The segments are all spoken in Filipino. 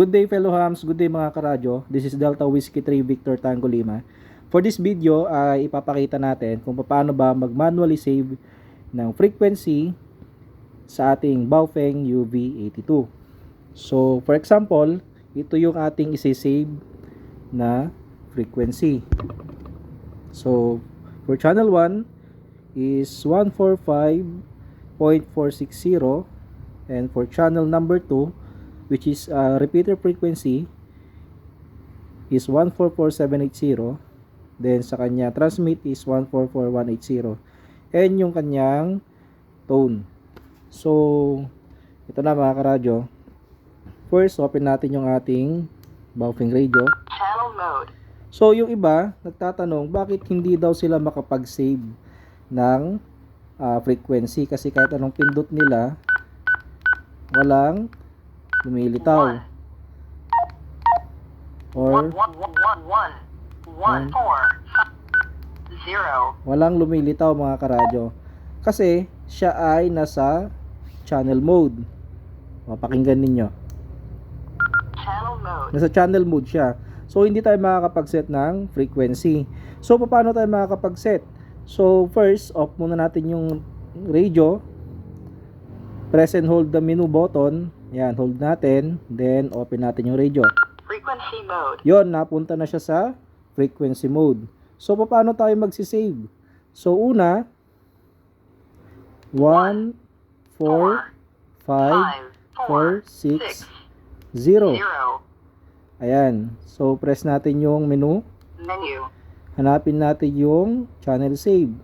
Good day fellow hams, good day mga karadyo. This is Delta Whiskey 3 Victor Tango Lima. For this video ay ipapakita natin kung paano ba mag-manually save ng frequency sa ating Baofeng UV82. So for example, ito yung ating isi-save na frequency. So for channel 1 is 145.460 and for channel number 2 which is uh, repeater frequency is 144780 then sa kanya transmit is 144180 and yung kanyang tone so ito na mga karadyo first open natin yung ating Baofeng radio Channel mode. So, yung iba, nagtatanong, bakit hindi daw sila makapag-save ng ah, frequency? Kasi kahit anong pindot nila, walang lumilitaw. Or, walang lumilitaw mga karadyo. Kasi, siya ay nasa channel mode. Mapakinggan ninyo. Nasa channel mode siya. So, hindi tayo makakapag-set ng frequency. So, paano tayo makakapag-set? So, first, off muna natin yung radio. Press and hold the menu button. Yan, hold natin. Then, open natin yung radio. Frequency mode. Yon, napunta na siya sa frequency mode. So, paano tayo magsisave? So, una, 1, 4, 5, five, 4, four, 6, six, 0. zero. Ayan. So, press natin yung menu. Menu. Hanapin natin yung channel save.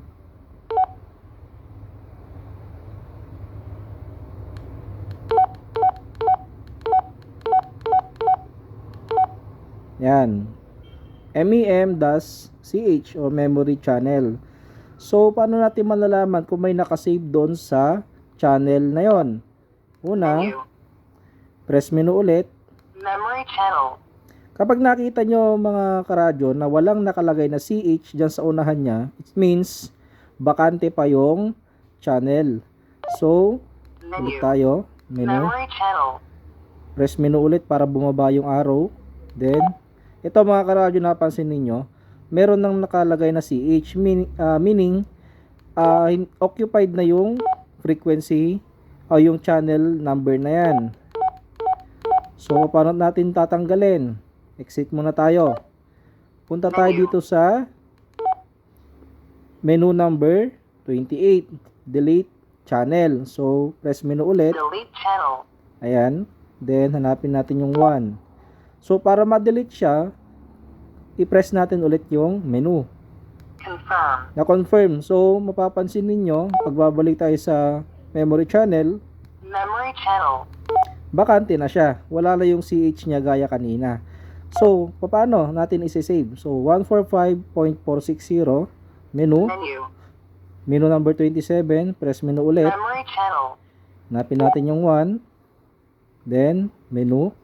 Yan. MEM-CH or memory channel. So, paano natin malalaman kung may nakasave doon sa channel na yon? Una, Menu. press menu ulit. Memory channel. Kapag nakita nyo mga karadyo na walang nakalagay na CH dyan sa unahan niya, it means bakante pa yung channel. So, ulit Menu. tayo. Menu. Memory channel. Press menu ulit para bumaba yung arrow. Then, ito mga karadyo napansin ninyo, meron nang nakalagay na CH, ah, meaning hin- occupied na yung frequency o yung channel number na yan. So, paano natin tatanggalin? Exit muna tayo. Punta tayo dito sa menu number 28, delete channel. So, press menu ulit. Delete channel. Ayan. Then, hanapin natin yung 1. So, para ma-delete siya, i-press natin ulit yung menu. Confirm. Na-confirm. So, mapapansin ninyo, pagbabalik tayo sa memory channel, Memory channel. bakante na siya. Wala na yung CH niya gaya kanina. So, paano natin isi-save? So, 145.460, menu, Menu. menu number 27, press menu ulit. Memory channel. Hanapin natin yung 1. Then, menu,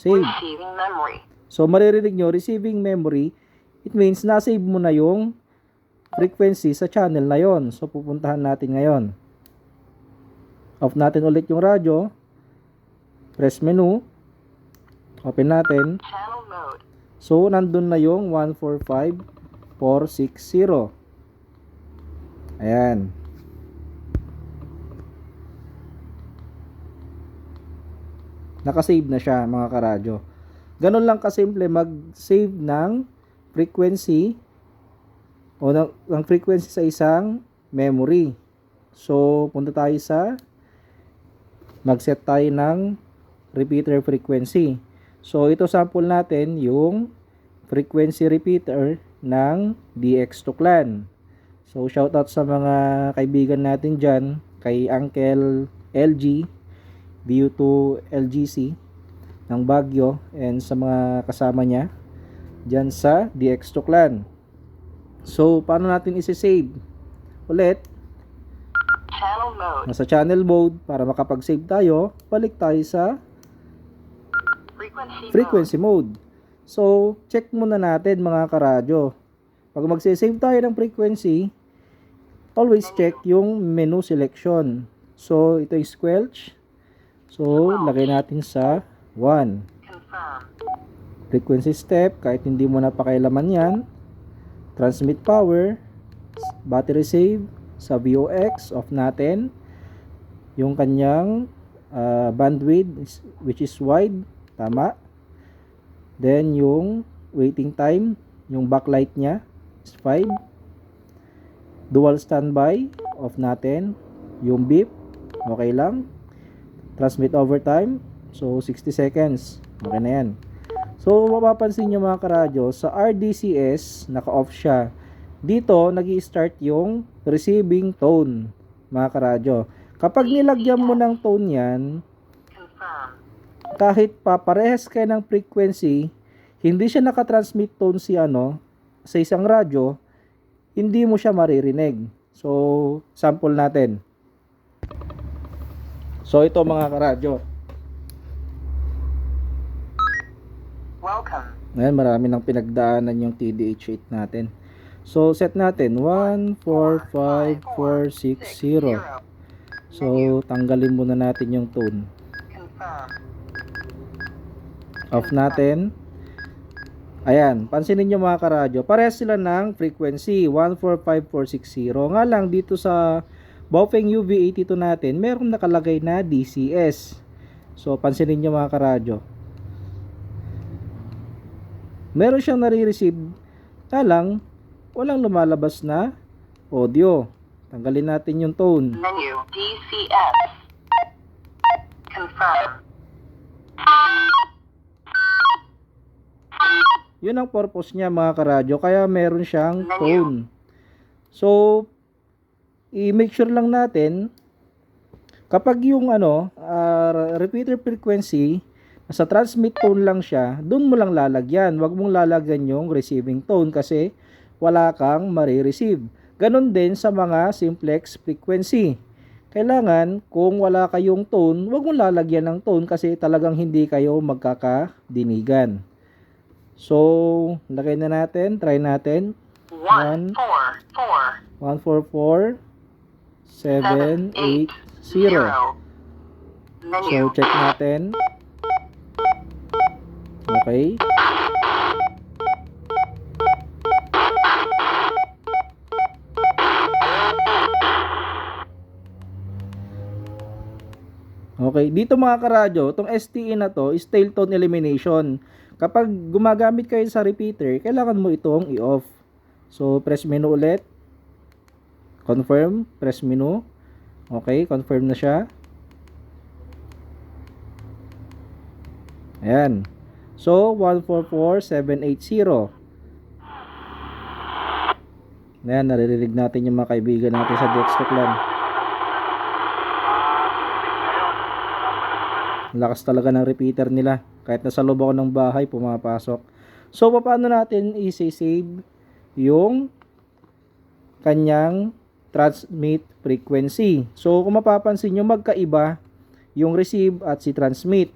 save. Receiving memory. So, maririnig nyo, receiving memory, it means na-save mo na yung frequency sa channel na yon. So, pupuntahan natin ngayon. Off natin ulit yung radyo. Press menu. Open natin. Channel mode. So, nandun na yung 145460. Ayan. Nakasave na siya mga karadyo. Ganun lang kasimple mag-save ng frequency o ng, ng frequency sa isang memory. So, punta tayo sa mag-set tayo ng repeater frequency. So, ito sample natin yung frequency repeater ng DX2 clan. So, shoutout sa mga kaibigan natin dyan, kay Uncle LG, BU2 LGC ng Baguio, and sa mga kasama niya dyan sa DX2 clan. So, paano natin isi-save? Ulit, Channel mode. nasa channel mode, para makapag-save tayo, balik tayo sa Frequency. frequency mode. So, check muna natin mga karadyo. Pag magse-save tayo ng frequency, always check yung menu selection. So, ito yung squelch. So, lagay natin sa 1. Mode. Confirm. frequency step, kahit hindi mo na pakailaman yan, transmit power, battery save, sa VOX, off natin, yung kanyang ah, bandwidth, which is wide, tama, then yung waiting time, yung backlight niya, is 5, dual standby, off natin, yung beep, okay lang, transmit over time, so 60 seconds, okay na yan. So, mapapansin nyo mga karadyo, sa RDCS, naka-off siya. Dito, nag start yung receiving tone, mga karadyo. Kapag nilagyan mo ng tone yan, kahit pa parehas kayo ng frequency, hindi siya nakatransmit tone si ano, sa isang radyo, hindi mo siya maririnig. So, sample natin. So, ito mga karadyo. Welcome. Ngayon, marami nang pinagdaanan yung TDH8 natin. So, set natin 145460. So, tanggalin muna natin yung tone. Off natin. Ayan, pansinin nyo mga karadyo. Parehas sila ng frequency 145460. Nga lang dito sa Baofeng UV82 natin, meron nakalagay na DCS. So, pansinin nyo mga karadyo. Meron siyang nare-receive. Lang, walang lumalabas na audio. Tanggalin natin yung tone. Menu. DCS. Confirm. Yun ang purpose niya mga karadyo. Kaya meron siyang Menu. tone. So, i-make sure lang natin kapag yung ano uh, repeater frequency nasa transmit tone lang siya, doon mo lang lalagyan. Huwag mong lalagyan yung receiving tone kasi wala kang marireceive. Ganon din sa mga simplex frequency. Kailangan kung wala kayong tone, huwag mong lalagyan ng tone kasi talagang hindi kayo magkakadinigan. So, lagay na natin, try natin. 1, 4, 4. 1, 4, 4. 7, 8, 0. So, check natin. Okay. Okay, dito mga karadyo, itong STE na to is tail tone elimination. Kapag gumagamit kayo sa repeater, kailangan mo itong i-off. So, press menu ulit. Confirm, press menu. Okay, confirm na siya. Ayan. So, 144780. Ayan, naririnig natin yung mga kaibigan natin sa Dextoclan. Lakas talaga ng repeater nila. Kahit nasa loob ako ng bahay, pumapasok. So, paano natin i-save yung kanyang transmit frequency? So, kung mapapansin nyo, magkaiba yung receive at si transmit.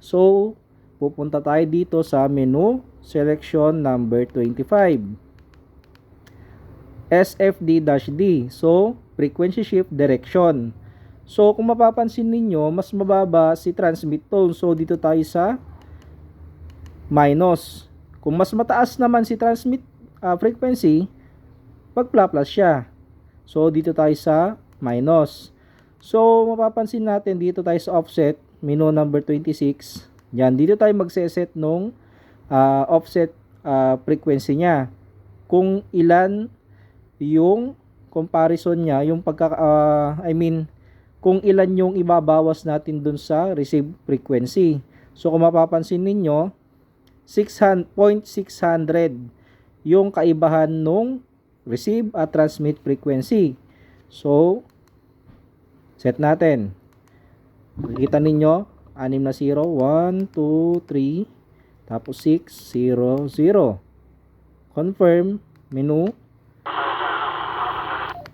So, pupunta tayo dito sa menu, selection number 25. SFD-D. So, frequency shift direction. So, kung mapapansin ninyo, mas mababa si transmit tone. So, dito tayo sa minus. Kung mas mataas naman si transmit ah, frequency, pag-plus siya. So, dito tayo sa minus. So, mapapansin natin dito tayo sa offset, menu number 26. Yan, dito tayo magse-set nung ah, offset ah, frequency niya. Kung ilan yung comparison niya, yung pagka ah, I mean kung ilan yung ibabawas natin dun sa receive frequency. So kung mapapansin ninyo, 600.600 yung kaibahan nung receive at transmit frequency. So, set natin. Makikita ninyo, 6 na 0, 1, 2, 3, tapos 6, 0, 0. Confirm, menu.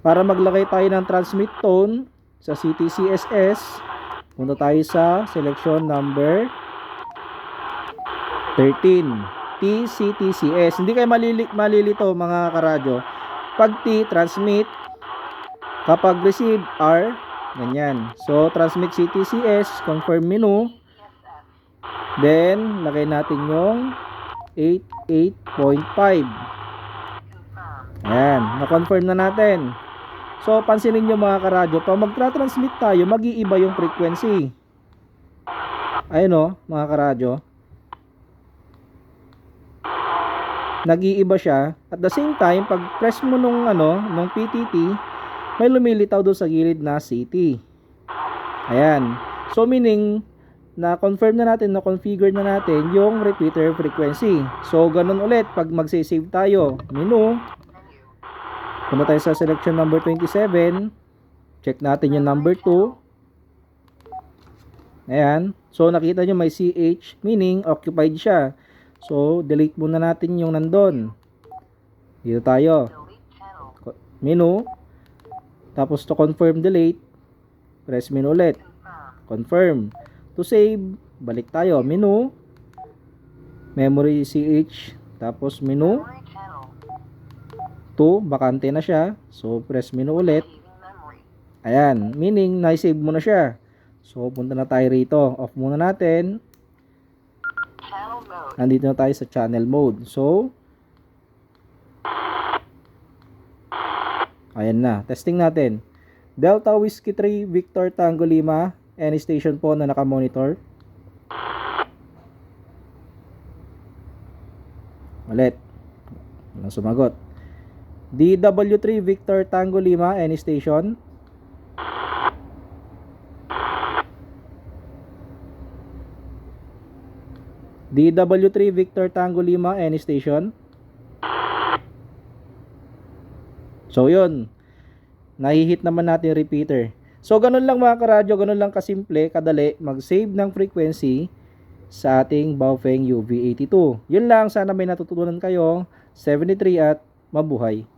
Para maglagay tayo ng transmit tone sa CTCSS, punta tayo sa selection number 13. TCTCS. Hindi kayo malili malilito mga karadyo. Pag T, transmit. Kapag receive, R. Ganyan. So, transmit CTCS, confirm menu. Then, lagay natin yung 88.5. Confirm. Ayan, na-confirm na natin. So, pansinin nyo mga karadyo, pag magtra-transmit tayo, mag-iiba yung frequency. Ayun o, mga karadyo. Nag-iiba siya. At the same time, pag press mo nung, ano, nung PTT, may lumilitaw doon sa gilid na CT. Ayan. So, meaning, na-confirm na natin, na-configure na natin yung repeater frequency. So, ganun ulit. Pag magse-save tayo, menu, Punta tayo sa selection number 27. Check natin yung number 2. Ayan. So, nakita nyo may CH, meaning occupied siya. So, delete muna natin yung nandun. Dito tayo. Menu. Tapos to confirm delete, press menu ulit. Confirm. To save, balik tayo. Menu. Memory CH. Tapos menu. 2, bakante na siya. So, press menu ulit. Ayan, meaning na-save mo na siya. So, punta na tayo rito. Off muna natin. Nandito na tayo sa channel mode. So, ayan na. Testing natin. Delta Whiskey 3, Victor Tango 5. Any station po na naka-monitor. Ulit. Walang sumagot. DW3 Victor Tango 5. Any station. DW3 Victor Tango 5 any station. So yun. Nahihit naman natin repeater. So ganun lang mga karadyo, ganun lang kasimple, kadali mag-save ng frequency sa ating Baofeng UV82. Yun lang, sana may natutunan kayo. 73 at mabuhay.